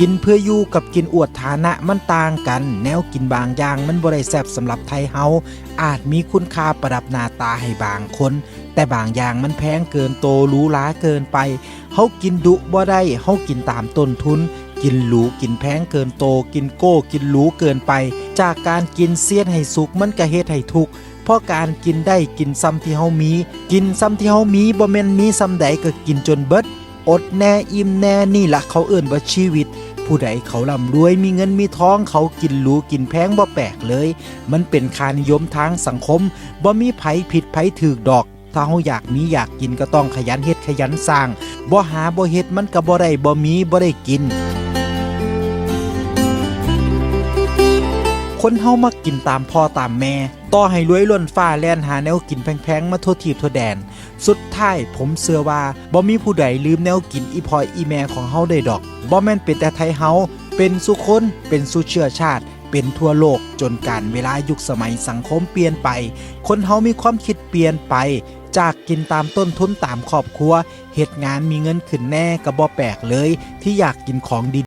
กินเพื่ออยู่กับกินอวดฐานะมันต่างกัน แนวกินบางอย่างมันบ่ได้แซบสำหรับไทยเฮาอาจมีคุณค่าประดับหน้าตาให้บางคน แต่บางอย่างมันแพงเกินโตหรูหราเกินไปเฮากินดุบ่ได้เฮากินตามต้นทุน กินหรูกินแพงเกินโต กินโก้กินหรูเกินไป จากการกินเสียนให้สุกมันก็เฮ็ดให้ทุกข์เพราะการกินได้กินซ้ำที่เฮามี กินซ้ำที่เฮามีบ่แม่นมีซ้ำใดก็กินจนเบิด อดแน่อิ่มแน่นี่ละเขาเอิ่นว่าชีวิต ผู้ใดเขาร่ำรวยมีเงินมีท้องเขากินหรูกินแพงบ่แปลกเลย มันเป็นคานิยมทางสังคมบ่มีไผผิดไผถือดอก ถ้าเฮาอยากมีอยากกินก็ต้องขยันเฮ็ดขยันสร้างบ่หาบ่เฮ็ดมันก็บ่ได้บ่มีบ่ได้กิน คนเฮามักกินตามพ่อตามแม่ ต่อให้รวยล้นฟ้าแล่นหาแนวกินแพงๆ มาทั่วทีบทั่วแดน สุดท้ายผมเชื่อว่าบ่มีผู้ใดลืมแนวกินอีพอยอีแม่ของเฮาได้ดอกบ่แม่นเป็นแต่ไทยเฮาเป็นสุคนเป็นสุเชื้อชาติเป็นทั่วโลกจนการเวลายุคสมัยสังคมเปลี่ยนไป คนเฮามีความคิดเปลี่ยนไป จากกินตามต้นทุนตามครอบครัวเหตุงานมีเงินขึ้นแน่ก็บ่แปลกเลย ที่อยากกินของดี